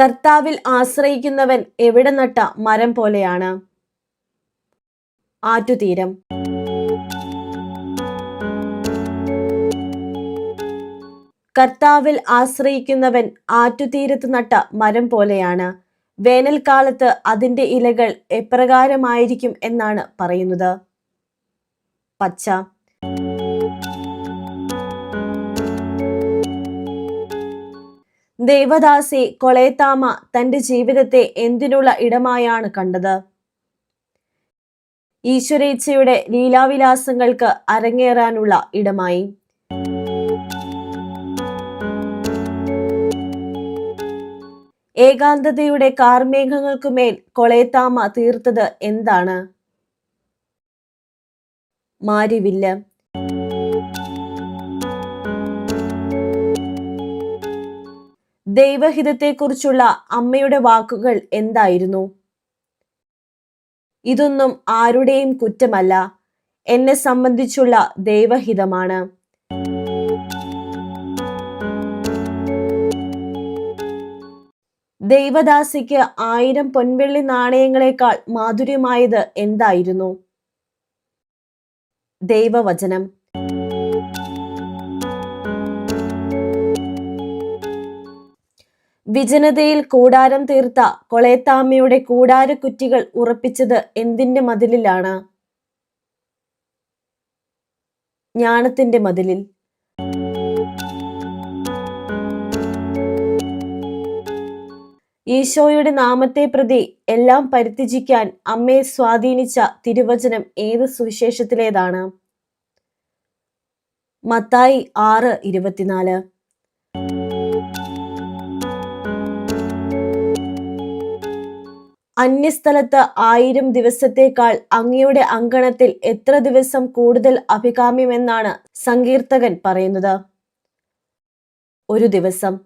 കർത്താവിൽ ആശ്രയിക്കുന്നവൻ എവിടെ നട്ട മരം പോലെയാണ്? ആറ്റുതീരം. കർത്താവിൽ ആശ്രയിക്കുന്നവൻ ആറ്റുതീരത്ത് നട്ട മരം പോലെയാണ്. വേനൽക്കാലത്ത് അതിന്റെ ഇലകൾ എപ്രകാരമായിരിക്കും എന്നാണ് പറയുന്നത്. പച്ച. ദേവദാസി കൊളേത്താമ തന്റെ ജീവിതത്തെ എന്തിനുള്ള ഇടമായാണ് കണ്ടത്? ഈശ്വരേച്ഛയുടെ ലീലാവിലാസങ്ങൾക്ക് അരങ്ങേറാനുള്ള ഇടമായി. ഏകാന്തതയുടെ കാർമേഘങ്ങൾക്കുമേൽ കൊളേത്താമ തീർത്തത് എന്താണ്? മാരിവില്ല്. ദൈവഹിതത്തെക്കുറിച്ചുള്ള അമ്മയുടെ വാക്കുകൾ എന്തായിരുന്നു? ഇതൊന്നും ആരുടെയും കുറ്റമല്ല. എന്നെ സംബന്ധിച്ചുള്ള ദൈവഹിതമാണ്. ദൈവദാസിക്ക് ആയിരം പൊൻവെള്ളി നാണയങ്ങളെക്കാൾ മാധുര്യമായത് എന്തായിരുന്നു? ദൈവവചനം. വിജനതയിൽ കൂടാരം തീർത്ത കൊളേത്താമ്മയുടെ കൂടാരക്കുറ്റികൾ ഉറപ്പിച്ചത് എന്തിന്റെ മതിലിലാണ്? ജ്ഞാനത്തിന്റെ മതിലിൽ. ഈശോയുടെ നാമത്തെ പ്രതി എല്ലാം പരിത്യജിക്കാൻ അമ്മയെ സ്വാധീനിച്ച തിരുവചനം ഏത് സുവിശേഷത്തിലേതാണ്? മത്തായി ആറ് ഇരുപത്തിനാല്. അന്യസ്ഥലത്ത് ആയിരം ദിവസത്തേക്കാൾ അങ്ങയുടെ അങ്കണത്തിൽ എത്ര ദിവസം കൂടുതൽ അഭികാമ്യമെന്നാണ് സങ്കീർത്തകൻ പറയുന്നത്. ഒരു ദിവസം.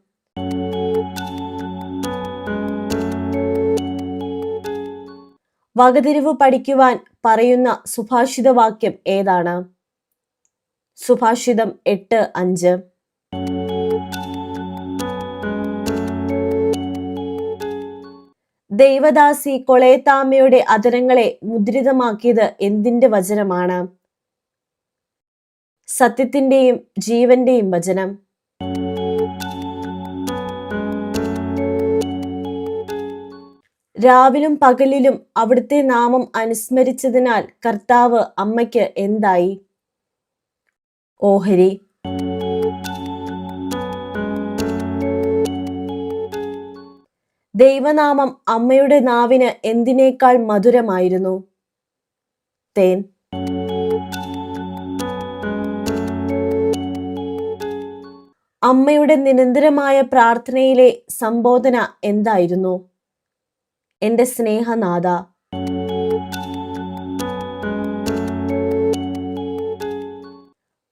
വകതിരിവ് പഠിക്കുവാൻ പറയുന്ന സുഭാഷിത വാക്യം ഏതാണ്? സുഭാഷിതം എട്ട് അഞ്ച്. ദൈവദാസി കൊളയത്താമ്മയുടെ അതരങ്ങളെ മുദ്രിതമാക്കിയത് എന്തിന്റെ വചനമാണ്? സത്യത്തിന്റെയും ജീവന്റെയും വചനം. രാവിലും പകലിലും അവിടുത്തെ നാമം അനുസ്മരിച്ചതിനാൽ കർത്താവ് അമ്മയ്ക്ക് എന്തായി? ഓഹരി. ദൈവനാമം അമ്മയുടെ നാവിന് എന്തിനേക്കാൾ മധുരമായിരുന്നു? തേൻ. അമ്മയുടെ നിരന്തരമായ പ്രാർത്ഥനയിലെ സംബോധന എന്തായിരുന്നു? എന്റെ സ്നേഹനാഥ.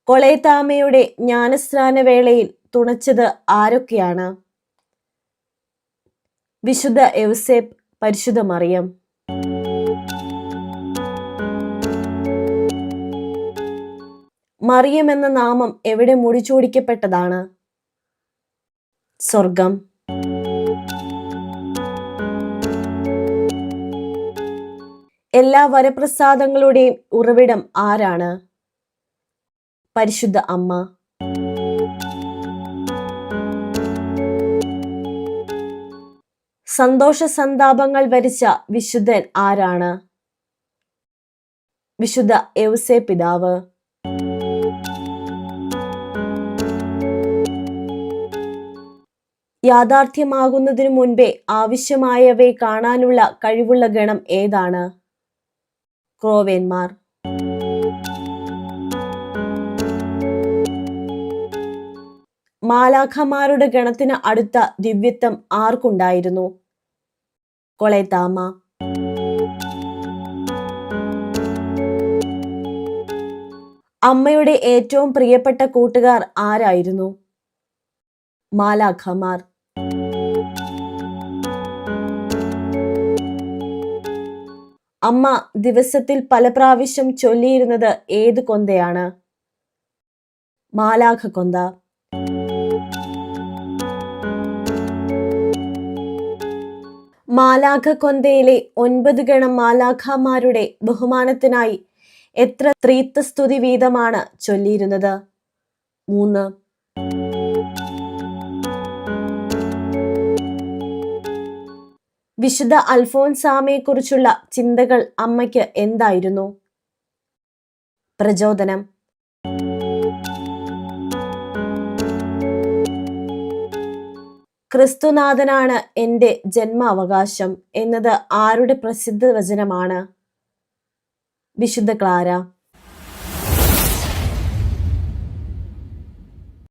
കൊളേത്താമയുടെ ജ്ഞാനസ്നാന വേളയിൽ തുണച്ചത് ആരൊക്കെയാണ്? വിശുദ്ധ എവസേപ്പ് പരിശുദ്ധ മറിയം മറിയം എന്ന നാമം എവിടെ മുടിച്ചോടിക്കപ്പെട്ടതാണ് സ്വർഗം. എല്ലാ വരപ്രസാദങ്ങളുടെയും ഉറവിടം ആരാണ്? പരിശുദ്ധ അമ്മ. സന്തോഷ സന്താപങ്ങൾ വരിച്ച വിശുദ്ധൻ ആരാണ്? വിശുദ്ധ എവസേ പിതാവ്. യാഥാർത്ഥ്യമാകുന്നതിനു മുൻപേ ആവശ്യമായവയെ കാണാനുള്ള കഴിവുള്ള ഗണം ഏതാണ്? ക്രോവേന്മാർ. മാലാഖമാരുടെ ഗണത്തിന് അടുത്ത ദിവ്യത്വം ആർക്കുണ്ടായിരുന്നു? കൊളേത്താമ അമ്മയുടെ ഏറ്റവും പ്രിയപ്പെട്ട കൂട്ടുകാർ ആരായിരുന്നു? മാലാഖമാർ. അമ്മ ദിവസത്തിൽ പല പ്രാവശ്യം ചൊല്ലിയിരുന്നത് ഏത് കൊന്തയാണ്? മാലാഖ കൊന്ത മാലാഖ കൊന്തയിലെ ഒൻപത് ഗണം മാലാഖമാരുടെ ബഹുമാനത്തിനായി എത്ര ത്രീത്വസ്തുതി വീതമാണ് ചൊല്ലിയിരുന്നത്? മൂന്ന്. വിശുദ്ധ അൽഫോൻസാമയെക്കുറിച്ചുള്ള ചിന്തകൾ അമ്മയ്ക്ക് എന്തായിരുന്നു? പ്രചോദനം. ക്രിസ്തുനാഥനാണ് എന്റെ ജന്മാവകാശം എന്നത് ആരുടെ പ്രസിദ്ധ വചനമാണ്? വിശുദ്ധ ക്ലാര.